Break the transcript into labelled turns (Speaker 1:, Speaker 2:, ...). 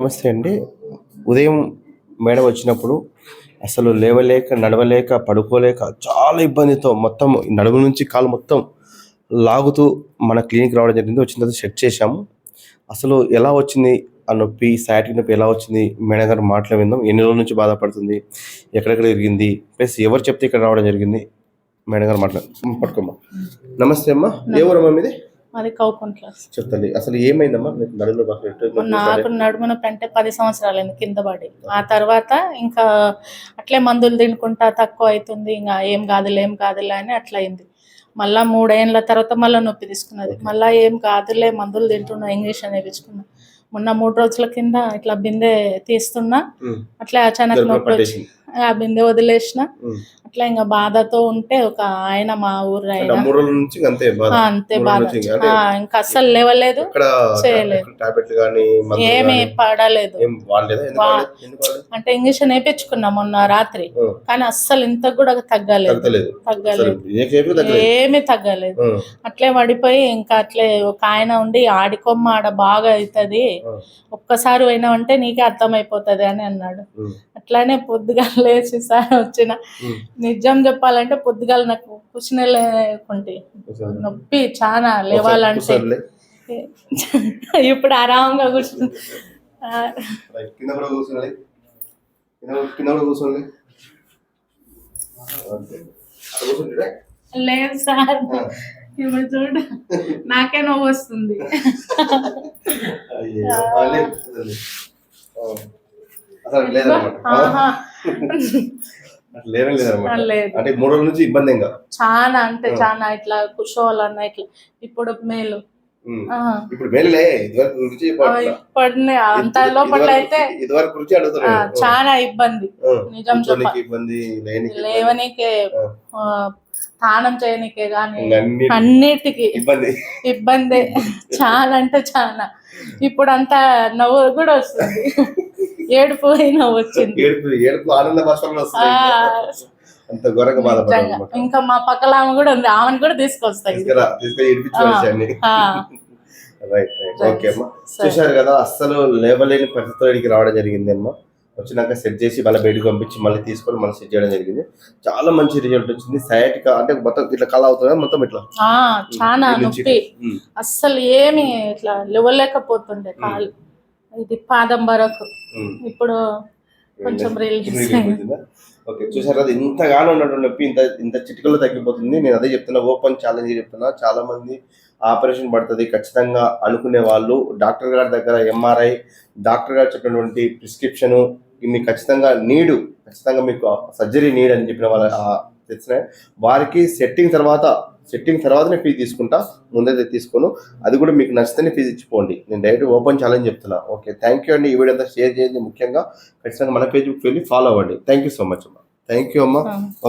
Speaker 1: నమస్తే అండి. ఉదయం మేడం వచ్చినప్పుడు అసలు లేవలేక నడవలేక పడుకోలేక చాలా ఇబ్బందితో మొత్తం నడుము నుంచి కాలు మొత్తం లాగుతూ మన క్లినిక్ రావడం జరిగింది. వచ్చిన తర్వాత సెట్ చేశాము. అసలు ఎలా వచ్చింది? ఆ నొప్పి సయాటిక్ నొప్పి ఎలా వచ్చింది? మేడం గారు మాటలు విందాం ఎన్ని రోజుల నుంచి బాధపడుతుంది? ఎక్కడెక్కడ జరిగింది ప్లస్ ఎవరు చెప్తే ఇక్కడ రావడం జరిగింది? మేడం గారు మాట్లాడు పట్టుకోమ్మా. నమస్తే అమ్మా. ఏ ఊరమ్మా మీది?
Speaker 2: అది కౌకుంట్ల
Speaker 1: చెప్తాను అసలు ఏమైందమ్మా? నడుములో
Speaker 2: నాకు నడుమున పెంటే పది సంవత్సరాలు కింద పడి. ఆ తర్వాత ఇంకా అట్లే మందులు తినుకుంటా తక్కువ అవుతుంది ఇంకా ఏం కాదులే ఏం కాదులే అని అట్లా అయింది మళ్ళా మూడేళ్ళ తర్వాత మళ్ళీ నొప్పి తీసుకున్నది. మళ్ళా ఏం కాదులే మందులు తింటున్నా ఇంజక్షన్ వేయించుకున్నా మొన్న మూడు రోజుల కింద ఇట్లా బిందె తీస్తున్నా అట్లా అచానక్ నొప్పి వచ్చి ఆ బిందె వదిలేసిన. అట్లా ఇంకా బాధతో ఉంటే ఒక ఆయన మా ఊరు ఆయన
Speaker 1: నుంచి అంతే బాధ.
Speaker 2: అంతే ఇంకా అస్సలు లేవలేదు. చేయలేదు. ఏమీ పడలేదు? అంటే ఇంజక్షన్ వేయించుకున్నా మొన్న రాత్రి. కానీ అస్సలు ఇంత కూడా తగ్గలేదు.
Speaker 1: తగ్గలేదు.
Speaker 2: ఏమీ తగ్గలేదు. అట్లే పడిపోయి ఇంకా అట్లే ఒక ఆయన ఉండి ఆడికొమ్మ ఆడ బాగా అవుతుంది. ఒక్కసారి పోయినావంటే నీకే అర్థమైపోతుంది అని అన్నాడు. అట్లానే పొద్దుగా లేచి సార్ వచ్చిన. నిజం చెప్పాలంటే పొద్దుగాల నాకు కూర్చునే లేకుంటే. నొప్పి చాలా లేవాలంటే. ఇప్పుడు ఆరాంగా కూర్చుని ఆ,
Speaker 1: రైట్. కింద కూడా కూర్చోండి కింద కూడా- కింద కూడా కూర్చోండి అంతే. అక్కడ కూర్చోండి రే.
Speaker 2: లేదు సార్ ఇప్పుడు చూడు నాకే నవ్వు వస్తుంది.
Speaker 1: అసలు లేదన్నమాట అంటే మూడు రోజుల నుంచి ఇబ్బంది
Speaker 2: చాలా అంటే చాలా ఇట్లా కూర్చోవాలన్నా ఇట్లా. ఇప్పుడు మేలు.
Speaker 1: ఇప్పుడు
Speaker 2: ఇప్పటినే అంత లోపల అయితే
Speaker 1: ఇదివరకు రుచి
Speaker 2: ఆ,
Speaker 1: అడుగుతారు
Speaker 2: చాలా ఇబ్బంది. నిజం
Speaker 1: ఇబ్బంది
Speaker 2: లేవనీకే స్నానం చేయనీకే గాని అన్నిటికి
Speaker 1: ఇబ్బంది.
Speaker 2: ఇబ్బందే. చాలా అంటే చాలా. ఇప్పుడు అంతా నవ్వు కూడా వస్తుంది. ఏడుపు నవ్వు వచ్చింది.
Speaker 1: ఏడుపు ఏడుపు ఆనంద అంత ఘోరంగా
Speaker 2: ఇంకా మా పక్కల ఆమె కూడా ఉంది. ఆమెను కూడా తీసుకొస్తాయి.
Speaker 1: తీసుకురా తీసుకొని రైట్ రైట్ ఓకే అమ్మా.
Speaker 2: సరే.
Speaker 1: చూశారు కదా అస్సలు లేవలేని పరిస్థితిలో ఇక్కడికి రావడం జరిగింది అమ్మా. వచ్చినాక సెట్ చేసి మళ్ళీ బయటకు పంపించి మళ్ళీ తీసుకొని మళ్ళీ సెట్ చేయడం జరిగింది. చాలా మంచి రిజల్ట్ వచ్చింది. సయాటిక అంటే మొత్తం ఇట్లా కళ అవుతుంది మొత్తం ఇట్లా?
Speaker 2: చాలా నొప్పి. అస్సలు ఏమి ఇట్లా లేవలేకపోతుండే కాలు ఇది పాదం వరకు. ఇప్పుడు కొంచెం రిలీజ్?
Speaker 1: ఓకే చూసారు కదా ఇంతగానో ఉన్నటువంటి నొప్పి ఇంత ఇంత చిటికలో తగ్గిపోతుంది. నేను అదే చెప్తున్నా ఓపెన్ ఛాలెంజ్ చెప్తున్నా. చాలా మంది ఆపరేషన్ పడుతుంది. ఖచ్చితంగా అనుకునే వాళ్ళు డాక్టర్ గారి దగ్గర ఎంఆర్ఐ డాక్టర్ గారు చెప్పినటువంటి ప్రిస్క్రిప్షన్ మీకు ఖచ్చితంగా నీడు ఖచ్చితంగా మీకు సర్జరీ నీడ్ అని చెప్పిన వాళ్ళ తెలిసిన వారికి సెట్టింగ్ తర్వాత సెట్టింగ్ తర్వాతనే ఫీజు తీసుకుంటా. ముందైతే తీసుకోను. అది కూడా మీకు నచ్చితేనే ఫీజు ఇచ్చిపోండి. నేను డైరెక్ట్ ఓపెన్ ఛాలెంజ్ చెప్తున్నా. ఓకే థ్యాంక్ యూ అండి. ఈ వీడియో అంతా షేర్ చేయండి ముఖ్యంగా. ఖచ్చితంగా మన ఫేస్బుక్ వెళ్ళి ఫాలో అవ్వండి. థ్యాంక్ యూ సో మచ్ అమ్మా. థ్యాంక్ యూ అమ్మా. ఓకే